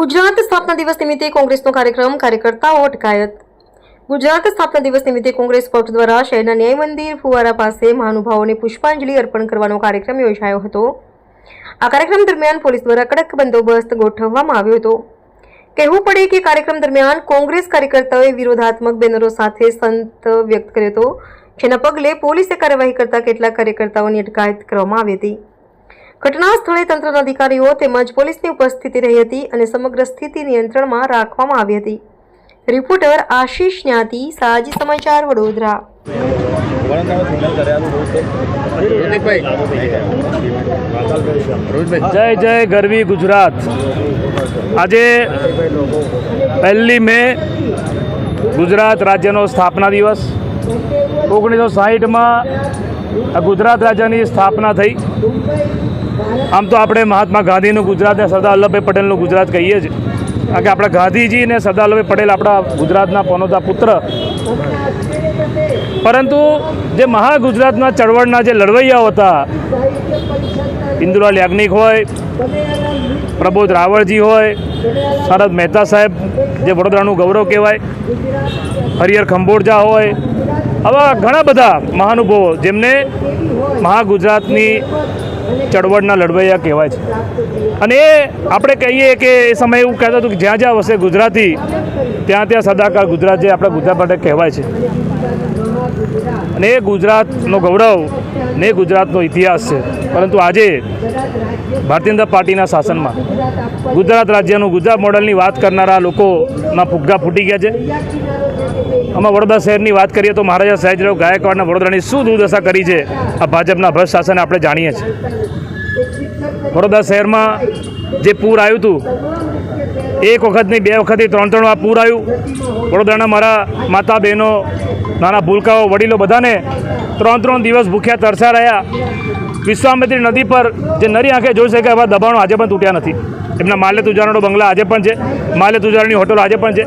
ગુજરાત સ્થાપના દિવસ નિમિત્તે કોંગ્રેસનો કાર્યક્રમ કાર્યકર્તાઓ અટકાયત. ગુજરાત સ્થાપના દિવસ નિમિત્તે કોંગ્રેસ પક્ષ દ્વારા શહેરના ન્યાય મંદિર ફુવારા પાસે મહાનુભાવોને પુષ્પાંજલિ અર્પણ કરવાનો કાર્યક્રમ યોજાયો હતો. આ કાર્યક્રમ દરમિયાન પોલીસ દ્વારા કડક બંદોબસ્ત ગોઠવવામાં આવ્યો હતો. કહેવું પડે કે કાર્યક્રમ દરમિયાન કોંગ્રેસ કાર્યકર્તાઓએ વિરોધાત્મક બેનરો સાથે સંત વ્યક્ત કર્યો હતો, જેના પગલે પોલીસે કાર્યવાહી કરતા કેટલાક કાર્યકર્તાઓની અટકાયત કરવામાં આવી હતી. ઘટના સ્થળે તંત્રના અધિકારીઓ તેમજ પોલીસની ઉપસ્થિતિ રહી હતી અને સમગ્ર સ્થિતિ નિયંત્રણમાં રાખવામાં આવી હતી. રિપોર્ટર આશીષ જ્ઞાતિ, સાજી સમાચાર, વડોદરા. જય જય ગરવી ગુજરાત. આજે પહેલી મે ગુજરાત રાજ્યનો સ્થાપના દિવસ. ઓગણીસો સાહીઠમાં ગુજરાત રાજ્યની સ્થાપના થઈ. આમ તો આપણે મહાત્મા ગાંધીનું ગુજરાત અને સરદાર વલ્લભભાઈ પટેલનું ગુજરાત કહીએ છીએ. કારણ કે આપણા ગાંધીજી અને સરદાર વલ્લભભાઈ પટેલ આપણા ગુજરાતના પનોતા પુત્ર. પરંતુ જે મહા ગુજરાતના ચળવળના જે લડવૈયાઓ હતા, ઇન્દુલાલ યાજ્ઞિક હોય, પ્રબોધ રાવળજી હોય, શરદ મહેતા સાહેબ, જે વડોદરાનું ગૌરવ કહેવાય, હરિહર ખંભોળજા હોય, આવા ઘણા બધા મહાનુભવો જેમને મહાગુજરાતની ચળવળના લડવૈયા કહેવાય છે. અને એ આપણે કહીએ કે એ સમયે એવું કહેતા હતું કે જ્યાં જ્યાં વસે ગુજરાતી, ત્યાં ત્યાં સદાકાળ ગુજરાત જે આપણા ગુજરાત માટે કહેવાય છે. અને એ ગુજરાતનો ગૌરવ ને ગુજરાતનો ઇતિહાસ છે. પરંતુ આજે ભારતીય જનતા પાર્ટીના શાસનમાં ગુજરાત રાજ્યનું ગુજરાત મોડલની વાત કરનારા લોકોના ફુગ્ગા ફૂટી ગયા છે. આમાં વડોદરા શહેરની વાત કરીએ તો મહારાજા સાહેબરાવ ગાયકવાડના વડોદરાની શું દુર્દશા કરી છે આ ભાજપના ભ્રષ્ટ શાસને આપણે જાણીએ છીએ. વડોદરા શહેરમાં જે પૂર આવ્યું હતું એક વખત નહીં, બે વખત ત્રણ ત્રણ વાર પૂર આવ્યું. વડોદરાના મારા માતા બહેનો, નાના ભૂલકાઓ, વડીલો બધાને ત્રણ ત્રણ દિવસ ભૂખ્યા તરસા રહ્યા. વિશ્વામિત્રી નદી પર જે નરી આંખે જોઈ શકે એવા દબાણો આજે પણ તૂટ્યા નથી. એમના માલ્ય તુજારાનો બંગલા આજે પણ છે. માલ્ય તુજારાની હોટલો આજે પણ છે.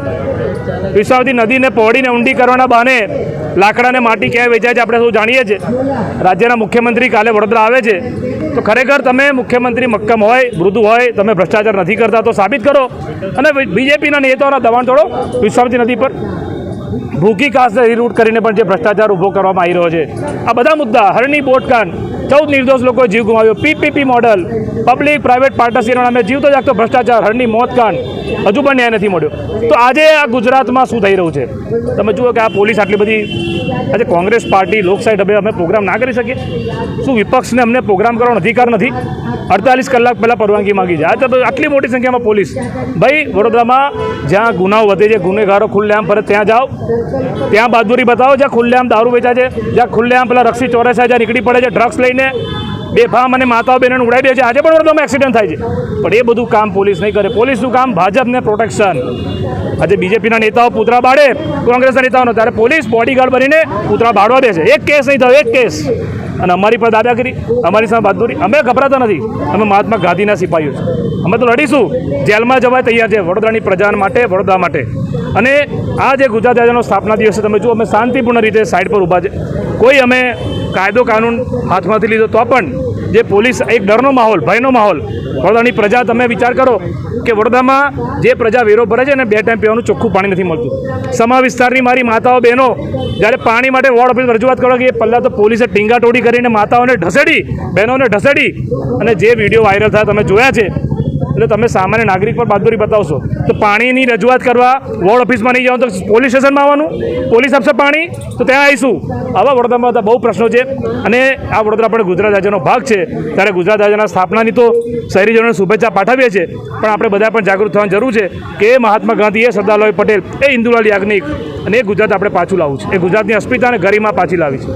વિશ્વામિત્રી નદીને પહોળીને ઊંડી કરવાના બહાને લાકડાને માટી ક્યાં વેચાય છે આપણે શું જાણીએ છીએ. રાજ્યના મુખ્યમંત્રી કાલે વડોદરા આવે છે. તો ખરેખર તમે મુખ્યમંત્રી મક્કમ હોય, મૃદુ હોય, તમે ભ્રષ્ટાચાર નથી કરતા, તો સાબિત કરો. અને બીજેપીના નેતાઓના દબાણ તોડો વિશ્વામિત્રી નદી પર. ભૂખી કાસ્ટ રીરૂટ કરીને પણ જે ભ્રષ્ટાચાર ઊભો કરવામાં આવી રહ્યો છે. આ બધા મુદ્દા, હરણી બોટકાંડ ચૌદ નિર્દોષ લોકોએ જીવ ગુમાવ્યો. પીપીપી મોડલ પબ્લિક પ્રાઇવેટ પાર્ટનરશીપના નામે જીવતો જાગતો ભ્રષ્ટાચાર, હરણી મોતકાંડ. હજુ પણ ન્યાય નથી મળ્યો. તો આજે આ ગુજરાતમાં શું થઈ રહ્યું છે? તમે જુઓ કે આ પોલીસ આટલી બધી આજે કોંગ્રેસ પાર્ટી, લોકશાહી ઢબે અમે પ્રોગ્રામ ના કરી શકીએ. શું વિપક્ષને અમને પ્રોગ્રામ કરવાનો અધિકાર નથી? અડતાલીસ કલાક પહેલાં પરવાનગી માગી છે. આ તો આટલી મોટી સંખ્યામાં પોલીસ. ભાઈ, વડોદરામાં જ્યાં ગુનાઓ વધે છે, ગુનેગારો ખુલ્લેઆમ ફરે ત્યાં જાઓ. ત્યાં બહાદુરી બતાવો, જ્યાં ખુલ્લેઆમ દારૂ વેચાય છે, જ્યાં ખુલ્લેઆમ પેલા રક્ષી ચોરસા જ્યાં નીકળી પડે છે ડ્રગ્સ લઈને. બેફામ અને માતાઓ બહેનોને ઉડાવી દે છે. આજે પણ વડોદરામાં એક્સિડન્ટ થાય છે. પણ એ બધું કામ પોલીસ નહીં કરે. પોલીસનું કામ ભાજપને પ્રોટેક્શન આજે બીજેપીના નેતાઓ પૂતરા બાળે, કોંગ્રેસના નેતાઓનો. ત્યારે પોલીસ બોડીગાર્ડ બનીને પૂતરા બાળવા દે છે. એક કેસ નહીં થયો, એક કેસ. અને અમારી પર દાદાગીરી અમારી સામે બહાદુરી અમે ગભરાતા નથી. અમે મહાત્મા ગાંધીના સિપાહીઓ છે. અમે તો લડીશું. જેલમાં જવા તૈયાર છે. વડોદરાની પ્રજા માટે, વડોદરા માટે. અને આ જે ગુજરાત રાજ્યનો સ્થાપના દિવસે તમે જુઓ, અમે શાંતિપૂર્ણ રીતે સાઈડ પર ઊભા છે. કોઈ અમે કાયદો કાનૂન હાથમાંથી લીધો તો પણ જે પોલીસ એક ડરનો માહોલ, ભયનો માહોલ, વડોદરાની પ્રજા, તમે વિચાર કરો કે વડોદરામાં જે પ્રજા વેરો ભરે છે ને બે ટાઈમ પીવાનું ચોખ્ખું પાણી નથી મળતું. સમા વિસ્તારની મારી માતાઓ, બહેનો, જ્યારે પાણી માટે વોર્ડ ઓફિસ રજૂઆત કરો કે એ પહેલાં તો પોલીસે ટીંગાટોડી કરીને માતાઓને ઢસેડી, બહેનોને ઢસેડી અને જે વીડિયો વાયરલ થયા, તમે જોયા છે એટલે તમે સામાન્ય નાગરિક પર બહાદુરી બતાવશો. તો પાણીની રજૂઆત કરવા વોર્ડ ઓફિસમાં નહીં જાઓ તો પોલીસ સ્ટેશનમાં આવવાનું? પોલીસ આપશે પાણી? તો ત્યાં આવીશું. આવા વડોદરામાં બધા બહુ પ્રશ્નો છે. અને આ વડોદરા પણ ગુજરાત રાજ્યનો ભાગ છે. ત્યારે ગુજરાત રાજ્યના સ્થાપનાની તો શહેરીજનોને શુભેચ્છા પાઠવીએ છીએ. પણ આપણે બધા પણ જાગૃત થવાની જરૂર છે કે મહાત્મા ગાંધી એ સરદાર વલ્લભભાઈ પટેલ એ ઇન્દુલાલ યાજ્ઞિક અને એ ગુજરાત આપણે પાછું લાવવું છે. એ ગુજરાતની અસ્મિતા અને ગરિમા પાછી લાવી છે.